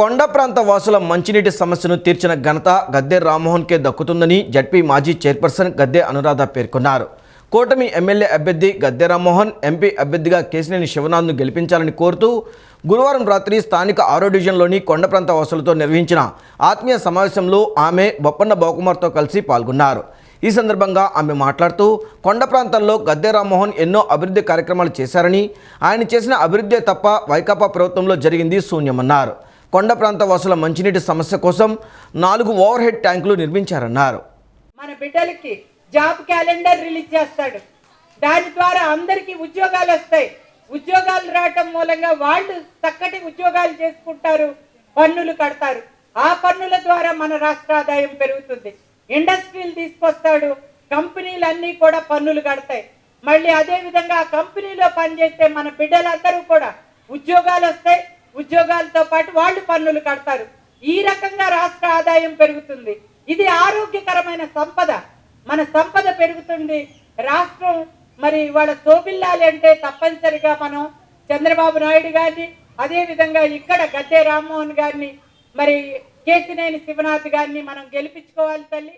కొండ ప్రాంత వాసుల మంచినీటి సమస్యను తీర్చిన ఘనత గద్దె రామ్మోహన్కే దక్కుతుందని జడ్పీ మాజీ చైర్పర్సన్ గద్దె అనురాధ పేర్కొన్నారు. కూటమి ఎమ్మెల్యే అభ్యర్థి గద్దె రామ్మోహన్ ఎంపీ అభ్యర్థిగా కేసినేని శివనాథ్ను గెలిపించాలని కోరుతూ గురువారం రాత్రి స్థానిక ఆరో డివిజన్లోని కొండ ప్రాంత వాసులతో నిర్వహించిన ఆత్మీయ సమావేశంలో ఆమె బొప్పన్న బావకుమార్తో కలిసి పాల్గొన్నారు. ఈ సందర్భంగా ఆమె మాట్లాడుతూ కొండ ప్రాంతంలో గద్దె రామ్మోహన్ ఎన్నో అభివృద్ధి కార్యక్రమాలు చేశారని ఆయన చేసిన అభివృద్ధి తప్ప వైకాపా ప్రభుత్వంలో జరిగింది శూన్యమన్నారు. కొండ ప్రాంత వాసుల మంచినీటి సమస్య కోసం నాలుగు ఓవర్ హెడ్ ట్యాంకులు నిర్మించారన్నారు. మన బిడ్డలకి జాబ్ క్యాలెండర్ రిలీజ్ చేస్తాడు. దాని ద్వారా అందరికీ ఉద్యోగాలు వస్తాయి. ఉద్యోగాలు రావటం మూలంగా వాళ్ళు చక్కటి ఉద్యోగాలు చేసుకుంటారు పన్నులు కడతారు. ఆ పన్నుల ద్వారా మన రాష్ట్ర ఆదాయం పెరుగుతుంది. ఇండస్ట్రీలు తీసుకొస్తాడు కంపెనీలన్నీ కూడా పన్నులు కడతాయి. మళ్ళీ అదేవిధంగా ఆ కంపెనీలో పనిచేస్తే మన బిడ్డలందరూ కూడా ఉద్యోగాలు వస్తాయి ఉద్యోగాలతో పాటు వాళ్ళు పన్నులు కడతారు. ఈ రకంగా రాష్ట్ర ఆదాయం పెరుగుతుంది. ఇది ఆరోగ్యకరమైన సంపద. మన సంపద పెరుగుతుంది. రాష్ట్రం మరి వాళ్ళ శోభిల్లాలి అంటే తప్పనిసరిగా మనం చంద్రబాబు నాయుడు గారిని అదేవిధంగా ఇక్కడ గద్దె రామ్మోహన్ గారిని మరి కేసినేని శివనాథ్ గారిని మనం గెలిపించుకోవాలి తల్లి.